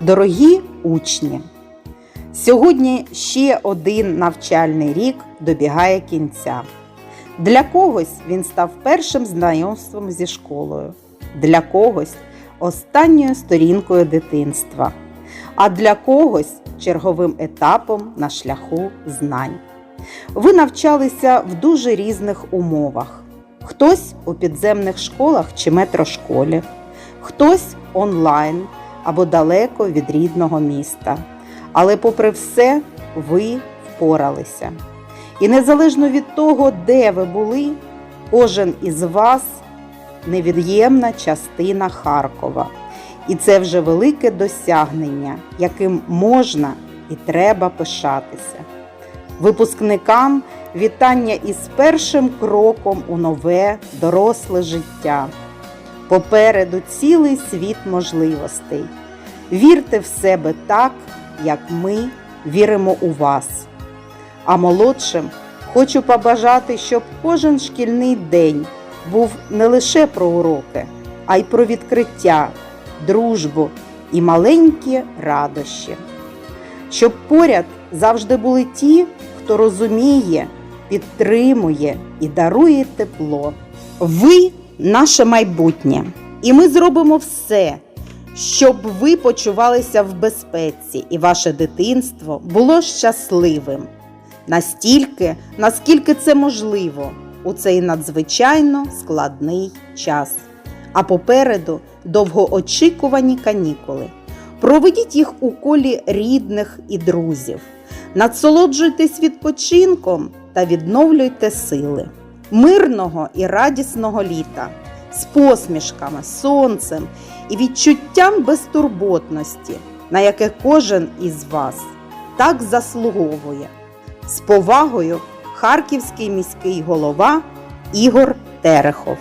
Дорогі учні! Сьогодні ще один навчальний рік добігає кінця. Для когось він став першим знайомством зі школою, для когось останньою сторінкою дитинства, а для когось черговим етапом на шляху знань. Ви навчалися в дуже різних умовах. Хтось у підземних школах чи метрошколі, хтось онлайн або далеко від рідного міста. Але, попри все, ви впоралися. І незалежно від того, де ви були, кожен із вас невід'ємна частина Харкова. І це вже велике досягнення, яким можна і треба пишатися. Випускникам вітання із першим кроком у нове доросле життя. Попереду цілий світ можливостей. Вірте в себе так, як ми віримо у вас. А молодшим хочу побажати, щоб кожен шкільний день був не лише про уроки, а й про відкриття, дружбу і маленькі радощі. Щоб поряд завжди були ті, хто розуміє, підтримує і дарує тепло. Ви наше майбутнє, і ми зробимо все, щоб ви почувалися в безпеці і ваше дитинство було щасливим настільки, наскільки це можливо у цей надзвичайно складний час. А попереду довгоочікувані канікули. Проведіть їх у колі рідних і друзів. Насолоджуйтесь відпочинком та відновлюйте сили. Мирного і радісного літа з посмішками, сонцем і відчуттям безтурботності, на яке кожен із вас так заслуговує. З повагою Харківський міський голова Ігор Терехов.